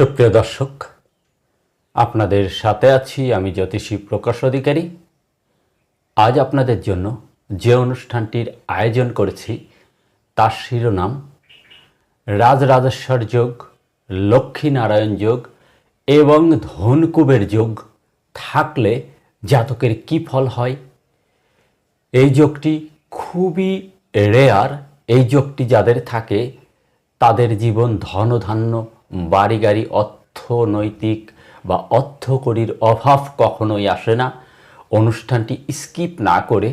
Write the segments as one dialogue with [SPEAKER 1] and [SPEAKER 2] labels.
[SPEAKER 1] সুপ্রিয় দর্শক, আপনাদের সাথে আছি আমি জ্যোতিষী প্রকাশ অধিকারী। আজ আপনাদের জন্য যে অনুষ্ঠানটির আয়োজন করেছি, তার শিরোনাম রাজরাজেশ্বর যোগ, লক্ষ্মীনারায়ণ যোগ এবং ধনকুবের যোগ থাকলে জাতকের কী ফল হয়? এই যোগটি খুবই রেয়ার এই যোগটি যাদের থাকে, তাদের জীবন ধনধান্য বাড়ি গাড়ি অর্থনৈতিক বা অর্থকরীর অভাব কখনোই আসে না। অনুষ্ঠানটি স্কিপ না করে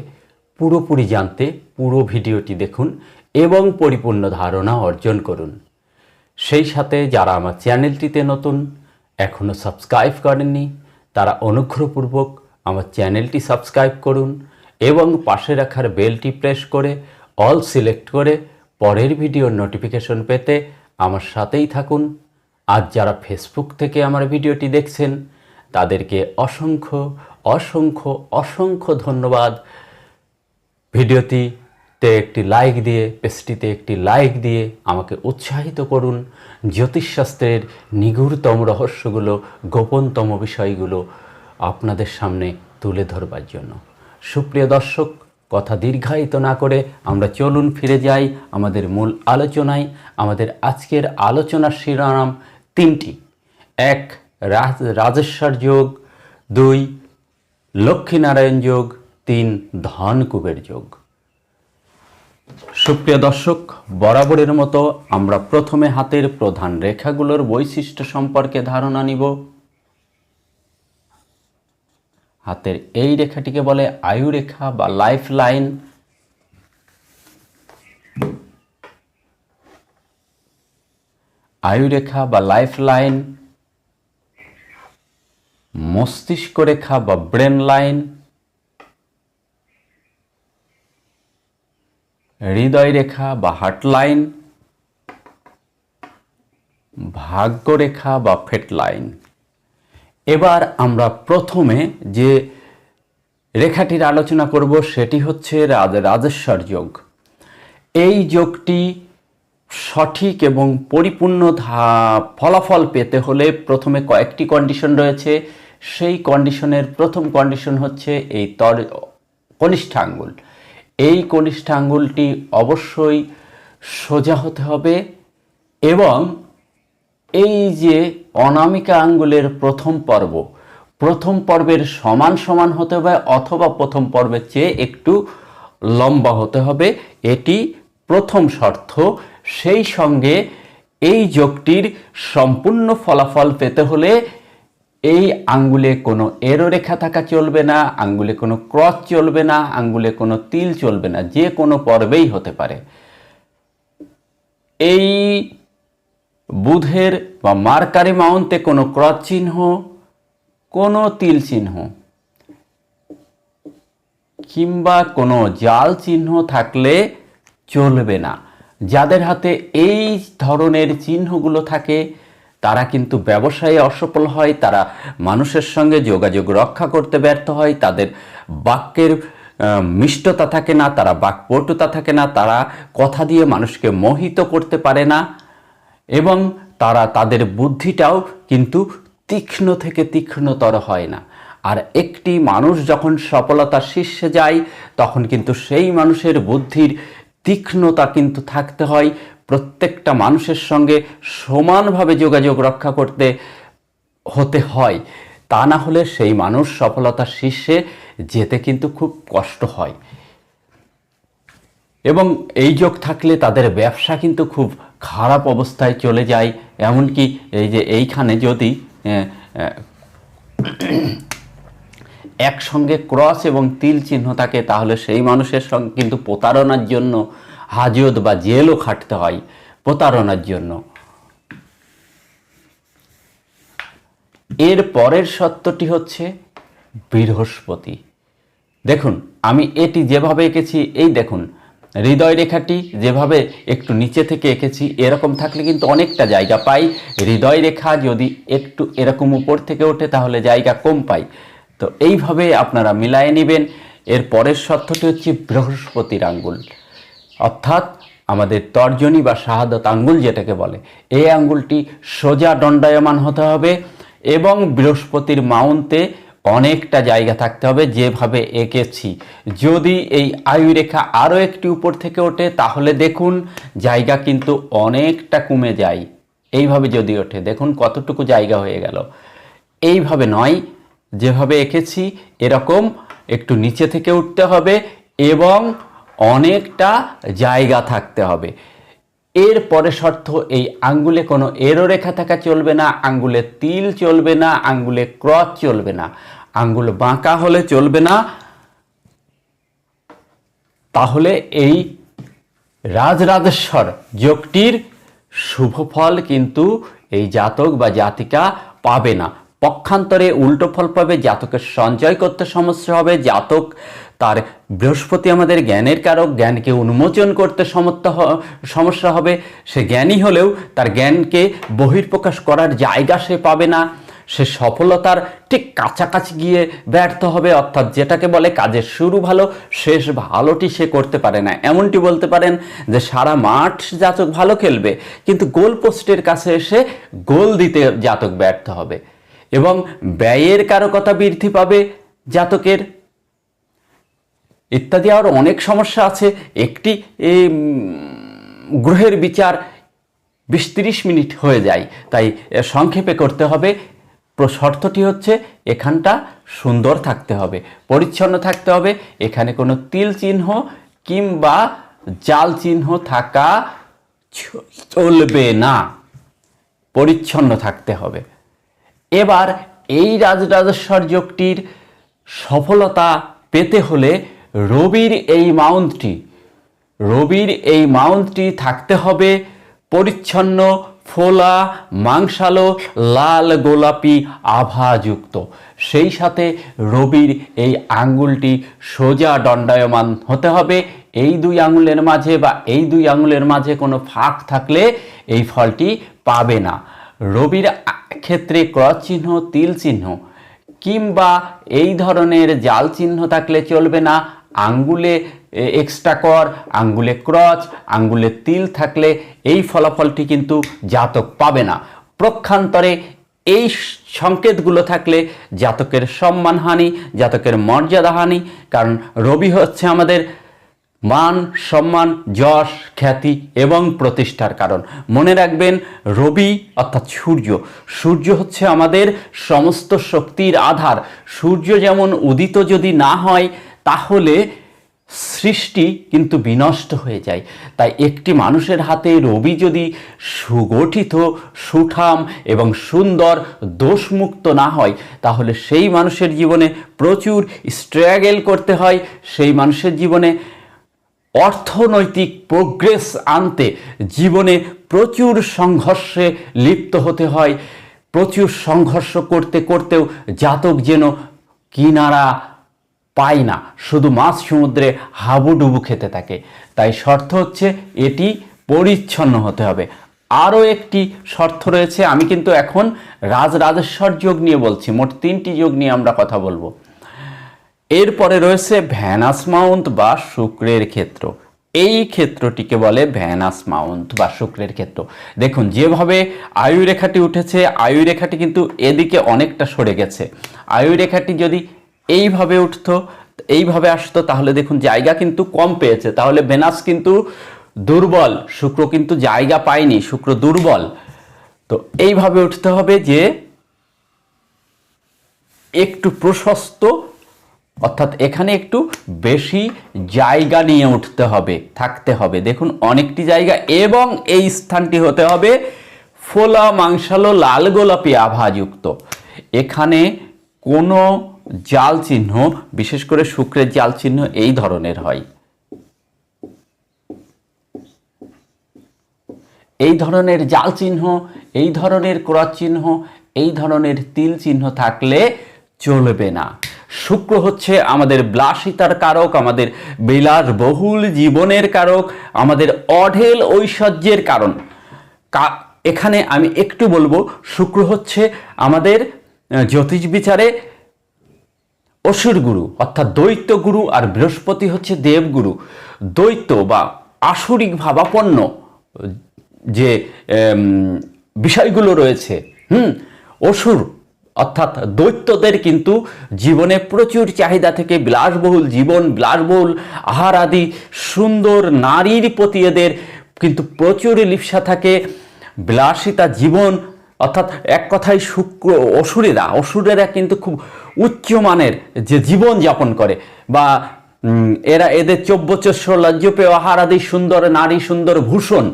[SPEAKER 1] পুরোপুরি জানতে পুরো ভিডিওটি দেখুন এবং পরিপূর্ণ ধারণা অর্জন করুন। সেই সাথে যারা আমার চ্যানেলটিতে নতুন এখনও সাবস্ক্রাইব করেননি, তারা অনুগ্রহপূর্বক আমার চ্যানেলটি সাবস্ক্রাইব করুন এবং পাশে রাখার বেলটি প্রেস করে অল সিলেক্ট করে পরের ভিডিওর নোটিফিকেশন পেতে আমার সাথেই থাকুন। আজ যারা ফেসবুক থেকে আমার ভিডিওটি দেখছেন, তাদেরকে অসংখ্য অসংখ্য অসংখ্য ধন্যবাদ। ভিডিওটিতে একটি লাইক দিয়ে, পেজটিতে একটি লাইক দিয়ে আমাকে উৎসাহিত করুন। জ্যোতিষশাস্ত্রের নিগুড়তম রহস্যগুলো, গোপনতম বিষয়গুলো আপনাদের সামনে তুলে ধরবার জন্য। সুপ্রিয় দর্শক, কথা দীর্ঘায়িত না করে আমরা চলুন ফিরে যাই আমাদের মূল আলোচনায়। আমাদের আজকের আলোচনার শিরোনাম তিনটি। এক, রাজ রাজেশ্বর যোগ। দুই, লক্ষ্মীনারায়ণ যোগ। তিন, ধনকুবের যোগ। সুপ্রিয় দর্শক, বরাবরের মতো আমরা প্রথমে হাতের প্রধান রেখাগুলোর বৈশিষ্ট্য সম্পর্কে ধারণা নিব। হাতের এই রেখাটিকে বলে আয়ু রেখা বা লাইফ লাইন আয়ু রেখা বা লাইফ লাইন মস্তিষ্ক রেখা বা ব্রেন লাইন, হৃদয় রেখা বা হার্ট লাইন, ভাগ্য রেখা বা ফেট লাইন। এবার আমরা প্রথমে যে রেখাটির আলোচনা করব সেটি হচ্ছে রাজ রাজেশ্বর যোগ। এই যোগটি সঠিক এবং পরিপূর্ণ ফলাফল পেতে হলে প্রথমে কয়েকটি কন্ডিশন রয়েছে। সেই কন্ডিশনের প্রথম কন্ডিশন হচ্ছে এই তর কনিষ্ঠ আঙ্গুল এই কনিষ্ঠ আঙ্গুলটি অবশ্যই সোজা হতে হবে এবং এই যে অনামিকা আঙ্গুলের প্রথম পর্ব, প্রথম পর্বের সমান সমান হতে হবে অথবা প্রথম পর্বের চেয়ে একটু লম্বা হতে হবে। এটি প্রথম শর্ত। সেই সঙ্গে এই যোগটির সম্পূর্ণ ফলাফল পেতে হলে এই আঙ্গুলে কোনো এরো রেখা থাকা চলবে না, আঙ্গুলে কোনো ক্রস চলবে না, আঙ্গুলে কোনো তিল চলবে না, যে কোনো পর্বেই হতে পারে। এই বুধের বা মার্কারি মাউন্টে কোনো ক্রস চিহ্ন, কোনো তিল চিহ্ন, কিংবা কোনো জাল চিহ্ন থাকলে চলবে না। যাদের হাতে এই ধরনের চিহ্নগুলো থাকে, তারা কিন্তু ব্যবসায়ে অসফল হয়, তারা মানুষের সঙ্গে যোগাযোগ রক্ষা করতে ব্যর্থ হয়, তাদের বাক্যের মিষ্টতা থাকে না, তারা বাকপটুতা থাকে না, তারা কথা দিয়ে মানুষকে মোহিত করতে পারে না এবং তারা তাদের বুদ্ধিটাও কিন্তু তীক্ষ্ণ থেকে তীক্ষ্ণতর হয় না। আর একটি মানুষ যখন সফলতার শীর্ষে যায়, তখন কিন্তু সেই মানুষের বুদ্ধির তীক্ষ্ণতা কিন্তু থাকতে হয়। প্রত্যেকটা মানুষের সঙ্গে সমানভাবে যোগাযোগ রক্ষা করতে হতে হয়। তা না হলে সেই মানুষ সফলতার শীর্ষে যেতে কিন্তু খুব কষ্ট হয়। এবং এই যোগ থাকলে তাদের ব্যবসা কিন্তু খুব খারাপ অবস্থায় চলে যায়। এমনকি এই যে এইখানে যদি একসঙ্গে ক্রস এবং তিল চিহ্ন থাকে, তাহলে সেই মানুষের সঙ্গে কিন্তু প্রতারণার জন্য হাজত বা জেলও খাটতে হয় প্রতারণার জন্য। এর পরের সত্যটি হচ্ছে বৃহস্পতি। দেখুন, আমি এটি যেভাবে এঁকেছি, এই দেখুন, হৃদয় রেখাটি যেভাবে একটু নিচে থেকে এঁকেছি, এরকম থাকলে কিন্তু অনেকটা জায়গা পাই। হৃদয় রেখা যদি একটু এরকম উপর থেকে ওঠে, তাহলে জায়গা কম পাই। তো এইভাবে আপনারা মিলায়ে নেবেন। এর পরের সত্যটি হচ্ছে বৃহস্পতির আঙ্গুল। অর্থাৎ আমাদের তর্জনী বা শাহাদত আঙ্গুল যেটাকে বলে, এই আঙ্গুলটি সোজা দণ্ডায়মান হতে হবে এবং বৃহস্পতির মাউন্টে অনেকটা জায়গা থাকতে হবে যেভাবে এঁকেছি। যদি এই আয়ুরেখা আরও একটি উপর থেকে ওঠে, তাহলে দেখুন জায়গা কিন্তু অনেকটা কমে যায়। এইভাবে যদি ওঠে, দেখুন কতটুকু জায়গা হয়ে গেল। এইভাবে নয় যেভাবে এঁকেছি, এরকম একটু নিচে থেকে উঠতে হবে এবং অনেকটা জায়গা থাকতে হবে। এর পরে শর্ত, এই আঙ্গুলে কোনো এরো রেখা থাকা চলবে না, আঙ্গুলে তিল চলবে না, আঙ্গুলে ক্রস চলবে না। আঙ্গুল বাঁকা হলে চলবে না। তাহলে এই রাজরাজেশ্বর যোগটির শুভ ফল কিন্তু এই জাতক বা জাতিকা পাবে না। পক্ষান্তরে উল্টো ফল পাবে, জাতকের সঞ্চয় করতে সমস্যা হবে, জাতক তার বৃহস্পতি আমাদের জ্ঞানের কারক, জ্ঞানকে উন্মোচন করতে সমর্থ সমস্যা হবে। সে জ্ঞানী হলেও তার জ্ঞানকে বহির্প্রকাশ করার জায়গা সে পাবে না। সে সফলতার ঠিক কাছাকাছি গিয়ে ব্যর্থ হবে, অর্থাৎ যেটাকে বলে কাজের শুরু ভালো, শেষ ভালোটি সে করতে পারে না। এমনটি বলতে পারেন যে সারা মাঠ জাতক ভালো খেলবে, কিন্তু গোল পোস্টের কাছে এসে গোল দিতে জাতক ব্যর্থ হবে। এবং ব্যয়ের কারকতা বৃদ্ধি পাবে জাতকের। ইত্যাদি আরও অনেক সমস্যা আছে। একটি গ্রহের বিচার বিশ তিরিশ মিনিট হয়ে যায়। তাই সংক্ষেপে করতে হবে। শর্তটি হচ্ছে এখানটা সুন্দর থাকতে হবে, পরিচ্ছন্ন থাকতে হবে। এখানে কোনো তিল চিহ্ন কিংবা জাল চিহ্ন থাকা চলবে না। পরিচ্ছন্ন থাকতে হবে। এবার এই রাজরাজেশ্বর যোগটির সফলতা পেতে হলে রবির এই মাউন্টটি, রবির এই মাউন্টটি থাকতে হবে পরিচ্ছন্ন, ফোলা, মাংসালো, লাল, গোলাপি, আভাযুক্ত। সেই সাথে রবির এই আঙ্গুলটি সোজা দণ্ডায়মান হতে হবে। এই দুই আঙুলের মাঝে বা এই দুই আঙুলের মাঝে কোনো ফাঁক থাকলে এই ফলটি পাবে না। রবির ক্ষেত্রে ক্রস চিহ্ন, তিল চিহ্ন, কিংবা এই ধরনের জাল চিহ্ন থাকলে চলবে না। আঙ্গুলে এক্সট্রা কর, আঙ্গুলে ক্রচ আঙ্গুলে তিল থাকলে এই ফলাফলটি কিন্তু জাতক পাবে না। প্রক্ষান্তরে এই সংকেতগুলো থাকলে জাতকের সম্মানহানি, জাতকের মর্যাদাহানি, কারণ রবি হচ্ছে আমাদের মান, সম্মান, যশ, খ্যাতি এবং প্রতিষ্ঠার কারণ। মনে রাখবেন, রবি অর্থাৎ সূর্য। সূর্য হচ্ছে আমাদের সমস্ত শক্তির আধার। সূর্য যেমন উদিত যদি না হয়, তাহলে সৃষ্টি কিন্তু বিনষ্ট হয়ে যায়। তাই একটি মানুষের হাতে রবি যদি সুগঠিত, সুঠাম এবং সুন্দর, দোষমুক্ত না হয়, তাহলে সেই মানুষের জীবনে প্রচুর স্ট্রাগেল করতে হয়। সেই মানুষের জীবনে অর্থনৈতিক প্রোগ্রেস আনতে জীবনে প্রচুর সংঘর্ষে লিপ্ত হতে হয়। প্রচুর সংঘর্ষ করতে করতেও জাতক যেন কিনারা পায় না। শুধু মাছ সমুদ্রে হাবুডুবু খেতে থাকে। তাই শর্ত হচ্ছে এটি পরিচ্ছন্ন হতে হবে। আরও একটি শর্ত রয়েছে, আমি কিন্তু এখন রাজরাজেশ্বর যোগ নিয়ে বলছি। মোট তিনটি যোগ নিয়ে আমরা কথা বলব। এরপরে রয়েছে ভ্যানাস মাউন্ট বা শুক্রের ক্ষেত্র। এই ক্ষেত্রটিকে বলে ভ্যানাস মাউন্ট বা শুক্রের ক্ষেত্র। দেখুন, যেভাবে আয়ু রেখাটি উঠেছে আয়ু রেখাটি কিন্তু এদিকে অনেকটা সরে গেছে। আয়ু রেখাটি যদি এইভাবে উঠতো, এইভাবে আসতো, তাহলে দেখুন, জায়গা কিন্তু কম পেয়েছে। তাহলে ভেনাস কিন্তু দুর্বল, শুক্র কিন্তু জায়গা পায়নি, শুক্র দুর্বল। তো এইভাবে উঠতে হবে যে একটু প্রশস্ত অর্থাৎ এখানে একটু বেশি জায়গা নিয়ে উঠতে হবে, থাকতে হবে। দেখুন, অনেকটি জায়গা এবং এই স্থানটি হতে হবে ফোলা মাংসালো লাল গোলাপি আভাযুক্ত। এখানে কোনো জাল চিহ্ন, বিশেষ করে শুক্রের জাল চিহ্ন এই ধরনের হয়। এই ধরনের জাল চিহ্ন, এই ধরনের ক্রস চিহ্ন, এই ধরনের তিল চিহ্ন থাকলে চলবে না। শুক্র হচ্ছে আমাদের বিলাসিতার কারক, আমাদের বিলাসবহুল জীবনের কারক, আমাদের অঢেল ঐশ্বর্যের কারণ। এখানে আমি একটু বলব, শুক্র হচ্ছে আমাদের জ্যোতিষ বিচারে অসুর গুরু, অর্থাৎ দৈত্য গুরু আর বৃহস্পতি হচ্ছে দেবগুরু। দৈত্য বা আসরিক ভাবাপন্ন যে বিষয়গুলো রয়েছে, হুম, অসুর অর্থাৎ দৈত্যদের কিন্তু জীবনে প্রচুর চাহিদা থেকে বিলাসবহুল জীবন, বিলাসবহুল আহার আদি, সুন্দর নারীর প্রতি এদের কিন্তু প্রচুর লিপ্সা থাকে। বিলাসিতা জীবন, অর্থাৎ এক কথায় শুক্র অসুরেরা অসুরেরা কিন্তু খুব উচ্চমানের যে জীবন যাপন করে বা এরা এদের চব্যচস্য লজ্জপেয় আহার আদি, সুন্দর নারী, সুন্দর ভূষণ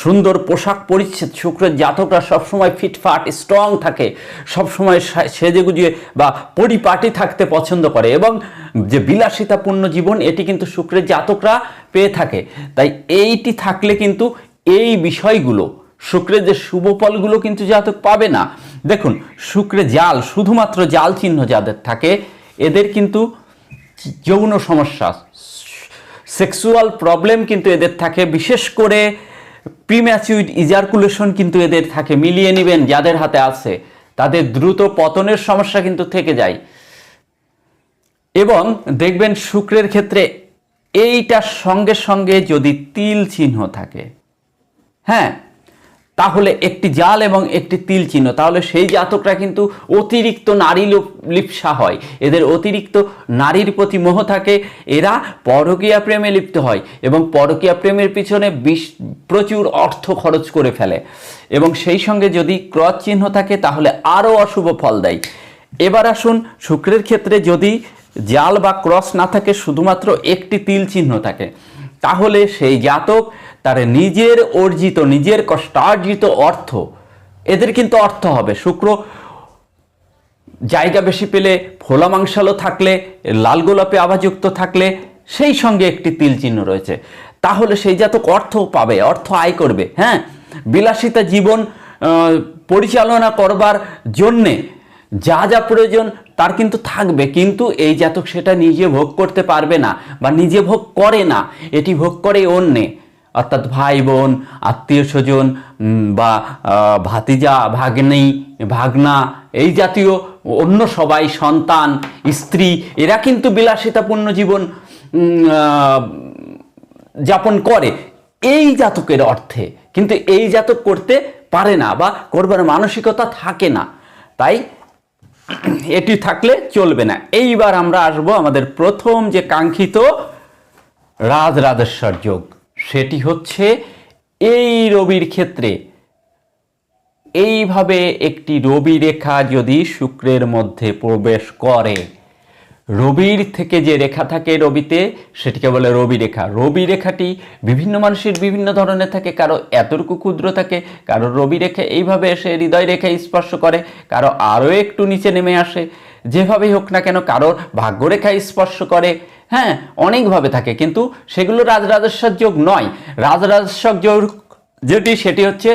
[SPEAKER 1] সুন্দর পোশাক পরিচ্ছেদ, শুক্রের জাতকরা সবসময় ফিটফাট স্ট্রং থাকে, সবসময় সেজে গুজিয়ে বা পরিপাটি থাকতে পছন্দ করে এবং যে বিলাসিতাপূর্ণ জীবন, এটি কিন্তু শুক্রের জাতকরা পেয়ে থাকে। তাই এইটি থাকলে কিন্তু এই বিষয়গুলো, শুক্রের যে শুভ ফলগুলো কিন্তু জাতক পাবে না। দেখুন, শুক্রে জাল, শুধুমাত্র জাল চিহ্ন যাদের থাকে, এদের কিন্তু যৌন সমস্যা সেক্সুয়াল প্রবলেম কিন্তু এদের থাকে, বিশেষ করে প্রিম্যাচিউড ইজারকুলেশন কিন্তু এদের থাকে, মিলিয়ে নেবেন যাদের হাতে আছে। তাদের দ্রুত পতনের সমস্যা কিন্তু থেকে যায়। এবং দেখবেন শুক্রের ক্ষেত্রে এইটার সঙ্গে সঙ্গে যদি তিল চিহ্ন থাকে হ্যাঁ তাহলে একটি জাল এবং একটি তিল চিহ্ন। তাহলে সেই জাতকরা কিন্তু অতিরিক্ত নারী লোপ- লিপ্সা হয়। এদের অতিরিক্ত নারীর প্রতি মোহ থাকে, এরা পরকীয়া প্রেমে লিপ্ত হয় এবং পরকীয়া প্রেমের পিছনে বিশ প্রচুর অর্থ খরচ করে ফেলে। এবং সেই সঙ্গে যদি ক্রস চিহ্ন থাকে, তাহলে আরও অশুভ ফল দেয়। এবার আসুন শুক্রের ক্ষেত্রে যদি জাল বা ক্রস না থাকে, শুধুমাত্র একটি তিল চিহ্ন থাকে, তাহলে সেই জাতক তার নিজের অর্জিত, নিজের কষ্টার্জিত অর্থ, এদের কিন্তু অর্থ হবে শুক্র। জায়গা বেশি পেলে ফোলা মাংসালো থাকলে, লাল গোলাপে আভাযুক্ত থাকলে সেই সঙ্গে একটি তিল চিহ্ন রয়েছে। তাহলে সেই জাতক অর্থ পাবে, অর্থ আয় করবে হ্যাঁ? বিলাসিতা জীবন পরিচালনা করবার জন্যে যা যা প্রয়োজন তার কিন্তু থাকবে, কিন্তু এই জাতক সেটা নিজে ভোগ করতে পারবে না বা নিজে ভোগ করে না, এটি ভোগ করে অন্যে। অর্থাৎ ভাই বোন আত্মীয় স্বজন বা ভাতিজা, ভাগ্নি, ভাগনা, এই জাতীয় অন্য সবাই, সন্তান, স্ত্রী, এরা কিন্তু বিলাসিতাপূর্ণ জীবন যাপন করে। এই জাতকের অর্থে। কিন্তু এই জাতক করতে পারে না বা করবার মানসিকতা থাকে না। তাই এটি থাকলে চলবে না। এইবার আমরা আসব আমাদের প্রথম যে কাঙ্ক্ষিত রাজ রাজেশ্বর যোগ। সেটি হচ্ছে এই রবির ক্ষেত্রে। এইভাবে একটি রবি রেখা যদি শুক্রের মধ্যে প্রবেশ করে, রবির থেকে যে রেখা থাকে রবিতে, সেটিকে বলে রবি রেখা। রবি রেখাটি বিভিন্ন মানুষের বিভিন্ন ধরনের থাকে, কারও এতটুকু ক্ষুদ্র থাকে, কারও রবি রেখা এইভাবে এসে হৃদয় রেখা স্পর্শ করে, কারও আরও একটু নিচে নেমে আসে। যেভাবেই হোক না কেন, কারোর ভাগ্যরেখা স্পর্শ করে হ্যাঁ অনেকভাবে থাকে। কিন্তু সেগুলো রাজরাজস্বর যোগ নয়। রাজরাজস্বর যোগ যেটি, সেটি হচ্ছে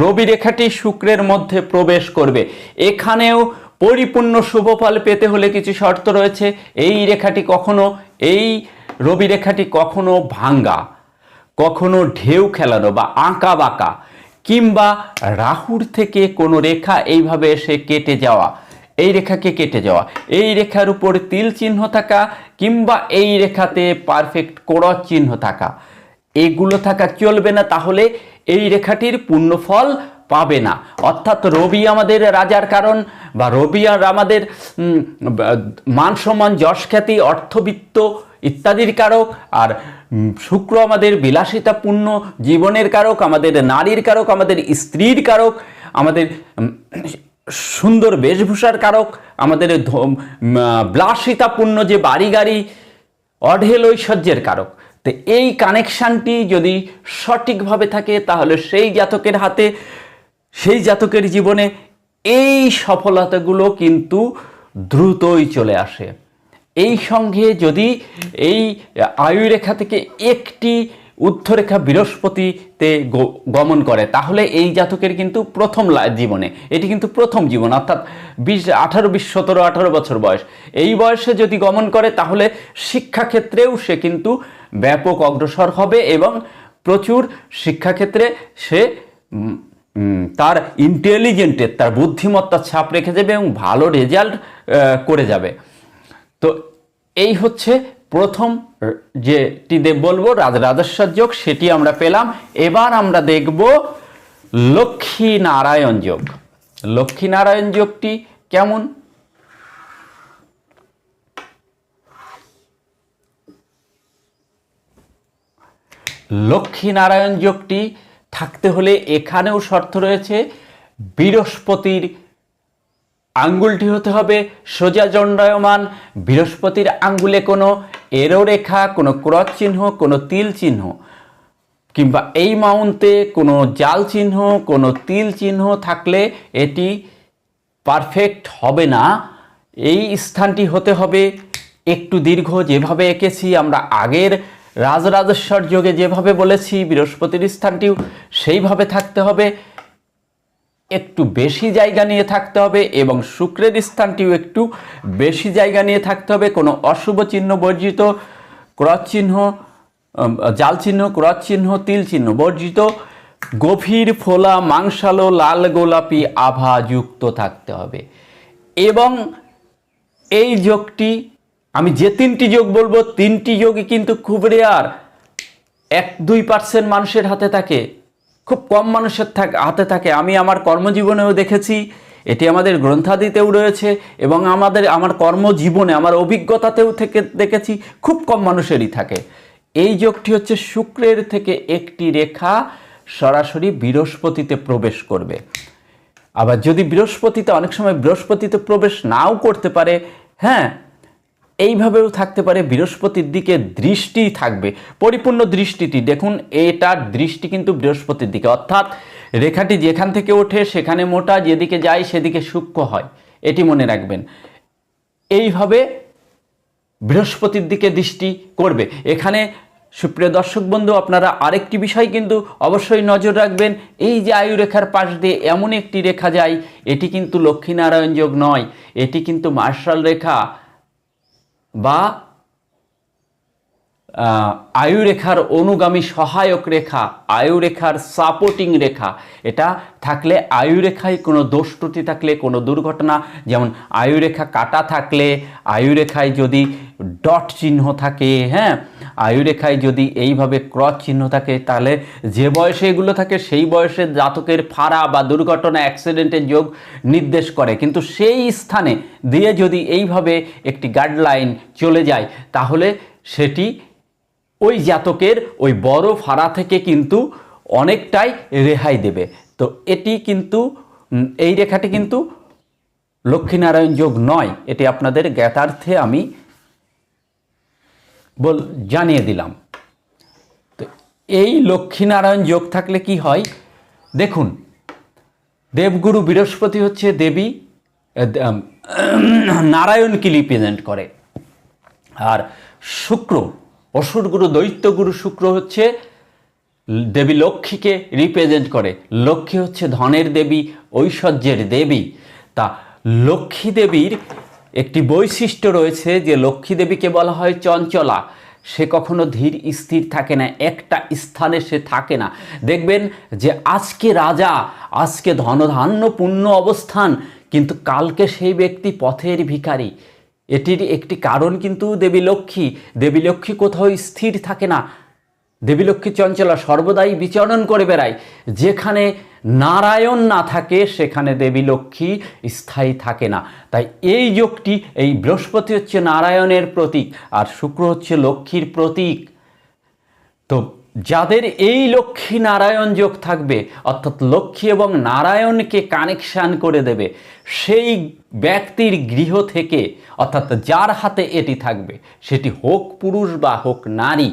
[SPEAKER 1] রবি রেখাটি শুক্রের মধ্যে প্রবেশ করবে। এখানেও পরিপূর্ণ শুভফল পেতে হলে কিছু শর্ত রয়েছে। এই রেখাটি কখনো, এই রবি রেখাটি কখনো ভাঙ্গা, কখনো ঢেউ খেলানো বা আঁকা বাঁকা, কিংবা রাহুর থেকে কোনো রেখা এইভাবে এসে কেটে যাওয়া। এই রেখাকে কেটে যাওয়া। এই রেখার উপর তিল চিহ্ন থাকা কিংবা এই রেখাতে পারফেক্ট কোরস চিহ্ন থাকা। এগুলো থাকা চলবে না, তাহলে এই রেখাটির পূর্ণ ফল পাবে না। অর্থাৎ রবি আমাদের রাজার কারণ বা রবি আর আমাদের মান সম্মান অর্থবিত্ত ইত্যাদির কারক আর শুক্র আমাদের বিলাসিতাপূর্ণ জীবনের কারক আমাদের নারীর কারক, আমাদের স্ত্রীর কারক, আমাদের সুন্দর বেশভূষার কারক আমাদের উম, যে বাড়ি গাড়ি অঢেল ঐশ্বর্যের কারক। তো এই কানেকশানটি যদি সঠিকভাবে থাকে তাহলে সেই জাতকের হাতে সেই জাতকের জীবনে এই সফলতাগুলো কিন্তু দ্রুতই চলে আসে। এই সঙ্গে যদি এই আয়ুরেখা থেকে একটি ঊর্ধ্বরেখা বৃহস্পতিতে গমন করে। তাহলে এই জাতকের কিন্তু প্রথম জীবনে। এটি কিন্তু প্রথম জীবন, অর্থাৎ বিশ, আঠারো, বিশ, সতেরো, আঠারো বছর বয়স। এই বয়সে যদি গমন করে, তাহলে শিক্ষাক্ষেত্রেও সে কিন্তু ব্যাপক অগ্রসর হবে এবং প্রচুর শিক্ষাক্ষেত্রে সে তার ইন্টেলিজেন্টের তার বুদ্ধিমত্তার ছাপ রেখে যাবে এবং ভালো রেজাল্ট করে যাবে। তো এই হচ্ছে প্রথম যেটি বলব, রাজ, রাজস্বর যোগ, সেটি আমরা পেলাম। এবার আমরা দেখব লক্ষ্মী নারায়ণ যোগ। লক্ষ্মী নারায়ণ যোগটি কেমন? লক্ষ্মীনারায়ণ যোগটি থাকতে হলে এখানেও শর্ত রয়েছে, বৃহস্পতির আঙ্গুলটি হতে হবে সোজা দণ্ডায়মান বৃহস্পতির আঙ্গুলে কোনো এরো রেখা, কোনো ক্রস চিহ্ন, কোনো তিল চিহ্ন, কিংবা এই মাউন্টে কোনো জাল চিহ্ন, কোনো তিল চিহ্ন থাকলে এটি পারফেক্ট হবে না। এই স্থানটি হতে হবে একটু দীর্ঘ, যেভাবে এঁকেছি আমরা আগের রাজরাজেশ্বর যোগে যেভাবে বলেছি, বৃহস্পতির স্থানটিও সেইভাবে থাকতে হবে। একটু বেশি জায়গা নিয়ে থাকতে হবে এবং শুক্রের স্থানটিও একটু বেশি জায়গা নিয়ে থাকতে হবে। কোনো অশুভ চিহ্ন বর্জিত ক্রস চিহ্ন জাল চিহ্ন, ক্রস চিহ্ন, তিল চিহ্ন বর্জিত। গভীর ফোলা, মাংসালো, লাল গোলাপি আভা যুক্ত থাকতে হবে। এবং এই যোগটি, আমি যে তিনটি যোগ বলব, তিনটি যোগই কিন্তু খুব রেয়ার এক দুই পার্সেন্ট মানুষের হাতে থাকে। খুব কম মানুষের থাক হাতে থাকে। আমি আমার কর্মজীবনেও দেখেছি, এটি আমাদের গ্রন্থাদিতেও রয়েছে এবং আমাদের আমার কর্মজীবনে, আমার অভিজ্ঞতাতেও থেকে দেখেছি, খুব কম মানুষেরই থাকে। এই যোগটি হচ্ছে শুক্রের থেকে একটি রেখা সরাসরি বৃহস্পতিতে প্রবেশ করবে। আবার যদি বৃহস্পতিতে অনেক সময় বৃহস্পতিতে প্রবেশ নাও করতে পারে হ্যাঁ এইভাবেও থাকতে পারে, বৃহস্পতির দিকে দৃষ্টি থাকবে, পরিপূর্ণ দৃষ্টিটি। দেখুন এটার দৃষ্টি কিন্তু বৃহস্পতির দিকে। অর্থাৎ রেখাটি যেখান থেকে ওঠে, সেখানে মোটা, যেদিকে যায়, সেদিকে সূক্ষ্ম হয়। এটি মনে রাখবেন। এইভাবে বৃহস্পতির দিকে দৃষ্টি করবে। এখানে সুপ্রিয় দর্শক বন্ধু, আপনারা আরেকটি বিষয় কিন্তু অবশ্যই নজর রাখবেন। এই যে আয়ু রেখার পাশ দিয়ে এমন একটি রেখা যায়, এটি কিন্তু লক্ষ্মীনারায়ণ যোগ নয়। এটি কিন্তু মার্শাল রেখা। বা আহ, আয়ুরেখার অনুগামী সহায়ক রেখা, আয়ুরেখার সাপোর্টিং রেখা। এটা থাকলে আয়ুরেখায় কোনো দোষ ত্রুটি থাকলে, কোনো দুর্ঘটনা, যেমন আয়ুরেখা কাটা থাকলে, আয়ুরেখায় যদি ডট চিহ্ন থাকে হ্যাঁ আয়ুরেখায় যদি এইভাবে ক্রস চিহ্ন থাকে, তাহলে যে বয়সে এগুলো থাকে, সেই বয়সে জাতকের ফাড়া বা দুর্ঘটনা অ্যাক্সিডেন্টের যোগ নির্দেশ করে। কিন্তু সেই স্থানে দিয়ে যদি এইভাবে একটি গাইডলাইন চলে যায়, তাহলে সেটি ওই জাতকের ওই বড় ফাড়া থেকে কিন্তু অনেকটাই রেহাই দেবে। তো এটি কিন্তু এই রেখাটি কিন্তু লক্ষ্মীনারায়ণ যোগ নয়, এটি আপনাদের জ্ঞাতার্থে আমি বল, জানিয়ে দিলাম। তো এই লক্ষ্মীনারায়ণ যোগ থাকলে কি হয়? দেখুন, দেবগুরু বৃহস্পতি হচ্ছে দেবী নারায়ণকে রিপ্রেজেন্ট করে। আর শুক্র অসুরগুরু, দৈত্যগুরু শুক্র হচ্ছে দেবী লক্ষ্মীকে রিপ্রেজেন্ট করে। লক্ষ্মী হচ্ছে ধনের দেবী, ঐশ্বর্যের দেবী। তা লক্ষ্মী দেবীর একটি বৈশিষ্ট্য রয়েছে যে লক্ষ্মী দেবীকে বলা হয় চঞ্চলা। সে কখনো ধীর, স্থির থাকে না, একটা স্থানে সে থাকে না। দেখবেন যে আজকে রাজা, আজকে ধনধান্য পূর্ণ অবস্থান, কিন্তু কালকে সেই ব্যক্তি পথের ভিখারি। এটির একটি কারণ কিন্তু দেবী লক্ষ্মী। দেবী লক্ষ্মী কোথাও স্থির থাকে না। দেবী লক্ষ্মী চঞ্চলা সর্বদাই বিচরণ করে বেড়ায়। যেখানে নারায়ণ না থাকে, সেখানে দেবী লক্ষ্মী স্থায়ী থাকে না। তাই এই যোগটি, এই বৃহস্পতি হচ্ছে নারায়ণের প্রতীক, আর শুক্র হচ্ছে লক্ষ্মীর প্রতীক। তো যাদের এই লক্ষ্মী নারায়ণ যোগ থাকবে, অর্থাৎ লক্ষ্মী এবং নারায়ণকে কানেকশান করে দেবে, সেই ব্যক্তির গৃহ থেকে, অর্থাৎ যার হাতে এটি থাকবে, সেটি হোক পুরুষ বা হোক নারী,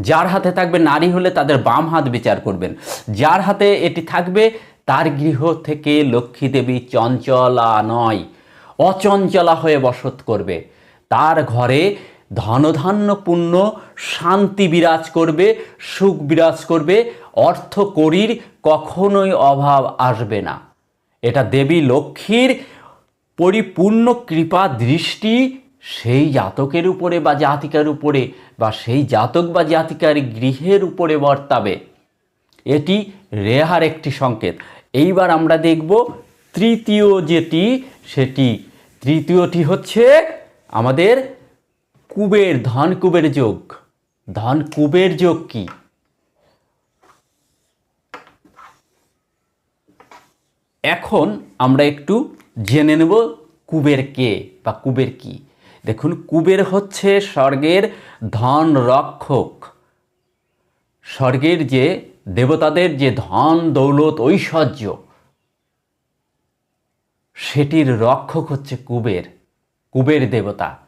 [SPEAKER 1] যার হাতে থাকবে নারী হলে তাদের বাম হাত বিচার করবেন। যার হাতে এটি থাকবে, তার গৃহ থেকে লক্ষ্মী দেবী চঞ্চলা নয় অচঞ্চলা হয়ে বসত করবে। তার ঘরে ধনধান্যপূর্ণ শান্তি বিরাজ করবে, সুখ বিরাজ করবে, অর্থ করির কখনোই অভাব আসবে না। এটা দেবী লক্ষ্মীর পরিপূর্ণ কৃপা দৃষ্টি, সেই জাতকের উপরে বা জাতিকার উপরে বা সেই জাতক বা জাতিকার গৃহের উপরে বর্তাবে। এটি রেহার একটি সংকেত। এইবার আমরা দেখব তৃতীয় যেটি, সেটি তৃতীয়টি হচ্ছে আমাদের কুবের, ধন কুবের যোগ। ধন কুবের যোগ কি? এখন আমরা একটু জেনে নেব কুবের কে বা কুবের কি। দেখুন, কুবের হচ্ছে স্বর্গের ধন রক্ষক। স্বর্গের যে দেবতাদের যে ধন, দৌলত, ঐশ্বর্য, সেটির রক্ষক হচ্ছে কুবের কুবের দেবতা।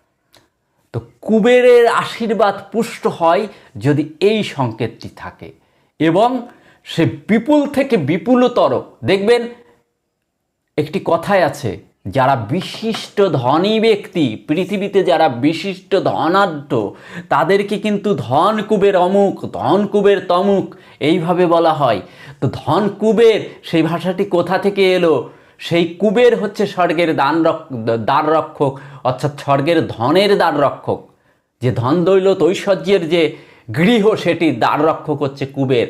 [SPEAKER 1] তো কুবেরের আশীর্বাদ পুষ্ট হয় যদি এই সংকেতটি থাকে। এবং সে বিপুল থেকে বিপুলতর, দেখবেন একটি কথায় আছে, যারা বিশিষ্ট ধনী ব্যক্তি, পৃথিবীতে যারা বিশিষ্ট ধনাঢ্য, তাদেরকে কিন্তু ধন কুবের অমুক, ধন কুবের তমুক, এইভাবে বলা হয়। তো ধন কুবের সেই ভাষাটি কোথা থেকে এলো? সেই কুবের হচ্ছে স্বর্গের দান দ্বার রক্ষক, অর্থাৎ স্বর্গের ধনের দ্বার রক্ষক। যে ধন দৈলত ঐশ্বর্যের যে গৃহ, সেটি দ্বার রক্ষক হচ্ছে কুবের।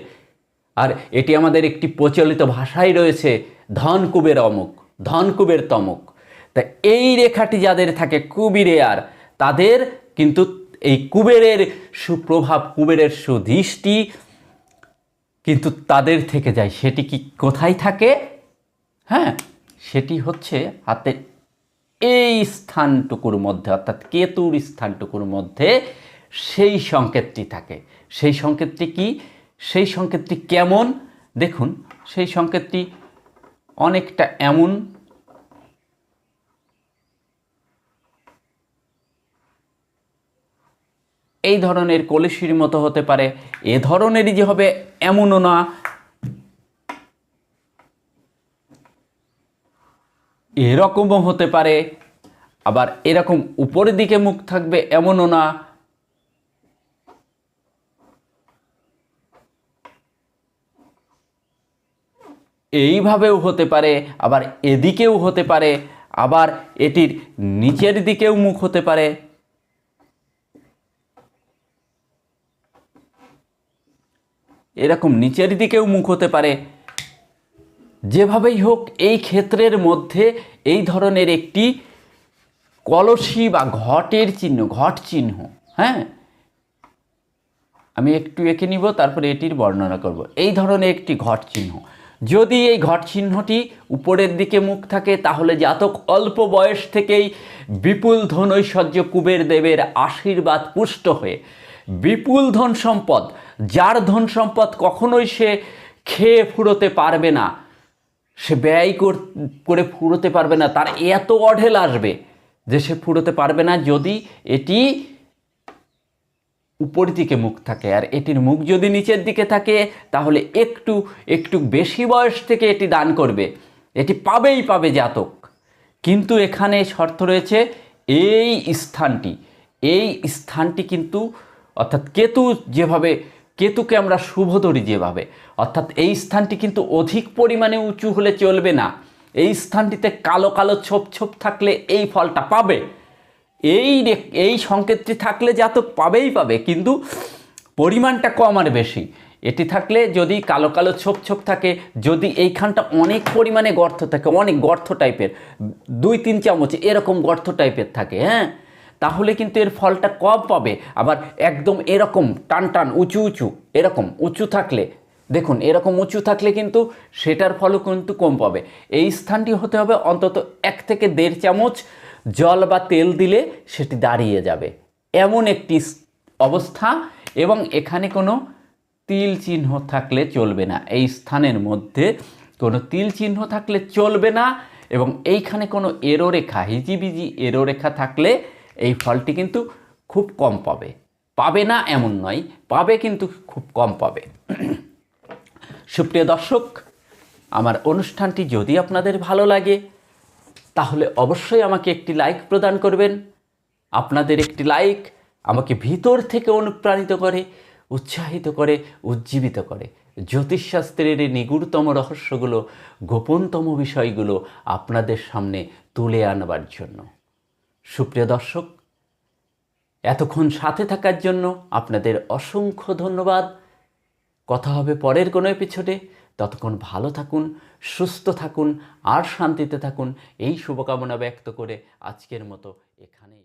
[SPEAKER 1] আর এটি আমাদের একটি প্রচলিত ভাষাই রয়েছে, ধন কুবের অমুক, ধন কুবের তমুক। তা এই রেখাটি যাদের থাকে কুবিরে আর, তাদের কিন্তু এই কুবেরের সুপ্রভাব, কুবেরের সুদৃষ্টি কিন্তু তাদের থেকে যায়। সেটি কি কোথায় থাকে? হ্যাঁ সেটি হচ্ছে হাতের এই স্থানটুকুর মধ্যে, অর্থাৎ কেতুর স্থানটুকুর মধ্যে সেই সংকেতটি থাকে। সেই সংকেতটি কি? সেই সংকেতটি কেমন? দেখুন, সেই সংকেতটি অনেকটা এমন। এই ধরনের কলসির মতো হতে পারে, এ ধরনেরই যে হবে, এমনও না। এরকমও হতে পারে, আবার এরকম উপরের দিকে মুখ থাকবে এমনও না। এইভাবেও হতে পারে, আবার এদিকেও হতে পারে, আবার এটির নিচের দিকেও মুখ হতে পারে। এরকম নিচের দিকেও মুখ হতে পারে। যেভাবেই হোক, এই ক্ষেত্রের মধ্যে এই ধরনের একটি কলসি বা ঘটের চিহ্ন, ঘট চিহ্ন হ্যাঁ? আমি একটু এঁকে নিব, তারপরে এটির বর্ণনা করব। এই ধরনের একটি ঘট চিহ্ন। যদি এই ঘট চিহ্নটি উপরের দিকে মুখ থাকে, তাহলে জাতক অল্প বয়স থেকেই বিপুল ধন ঐশ্বর্য কুবের দেবের আশীর্বাদ পুষ্ট হয়ে, বিপুল ধন সম্পদ, যার ধন সম্পদ কখনোই সে খেয়ে ফুরোতে পারবে না সে ব্যয় কর- ফুরোতে পারবে না, তার এত অঢেল আসবে যে সে ফুরোতে পারবে না যদি এটি উপর দিকে মুখ থাকে। আর এটির মুখ যদি নিচের দিকে থাকে, তাহলে একটু একটু বেশি বয়স থেকে এটি দান করবে। এটি পাবেই পাবে জাতক। কিন্তু এখানে শর্ত রয়েছে, এই স্থানটি এই স্থানটি কিন্তু অর্থাৎ কেতু যেভাবে কেতুকে আমরা শুভ যেভাবে। অর্থাৎ এই স্থানটি কিন্তু অধিক পরিমাণে উঁচু হলে চলবে না। এই স্থানটিতে কালো কালো ছোপ ছোপ থাকলে এই ফলটা পাবে। এই এই সংকেতটি থাকলে জাতক পাবেই পাবে, কিন্তু পরিমাণটা কম আর বেশি। এটি থাকলে যদি কালো কালো ছোপ ছোপ থাকে, যদি এইখানটা অনেক পরিমাণে গর্ত থাকে, অনেক গর্ত টাইপের দুই তিন চামচ এরকম গর্ত টাইপের থাকে হ্যাঁ? তাহলে কিন্তু এর ফলটা কম পাবে। আবার একদম এরকম টান টান, উঁচু উঁচু, এরকম উঁচু থাকলে, দেখুন এরকম উঁচু থাকলে কিন্তু সেটার ফলও কিন্তু কম পাবে। এই স্থানটি হতে হবে অন্তত এক থেকে দেড় চামচ জল বা তেল দিলে সেটি দাঁড়িয়ে যাবে। এমন একটি অবস্থা এবং এখানে কোনো তিল চিহ্ন থাকলে চলবে না। এই স্থানের মধ্যে কোনো তিল চিহ্ন থাকলে চলবে না এবং এইখানে কোনো এরো রেখা হিজিবিজি এরো রেখা থাকলে এই ফলটি কিন্তু খুব কম পাবে। পাবে না এমন নয়, পাবে কিন্তু খুব কম পাবে। সুপ্রিয় দর্শক, আমার অনুষ্ঠানটি যদি আপনাদের ভালো লাগে, তাহলে অবশ্যই আমাকে একটি লাইক প্রদান করবেন। আপনাদের একটি লাইক আমাকে ভিতর থেকে অনুপ্রাণিত করে, উৎসাহিত করে, উজ্জীবিত করে। জ্যোতিষশাস্ত্রের এই নিগুড়তম রহস্যগুলো, গোপনতম বিষয়গুলো আপনাদের সামনে তুলে আনবার জন্য। সুপ্রিয় দর্শক, এতক্ষণ সাথে থাকার জন্য আপনাদের অসংখ্য ধন্যবাদ। কথা হবে পরের কোনো এপিছোডে ততক্ষণ ভালো থাকুন, সুস্থ থাকুন, আর শান্তিতে থাকুন। এই শুভকামনা ব্যক্ত করে আজকের মতো এখানেই।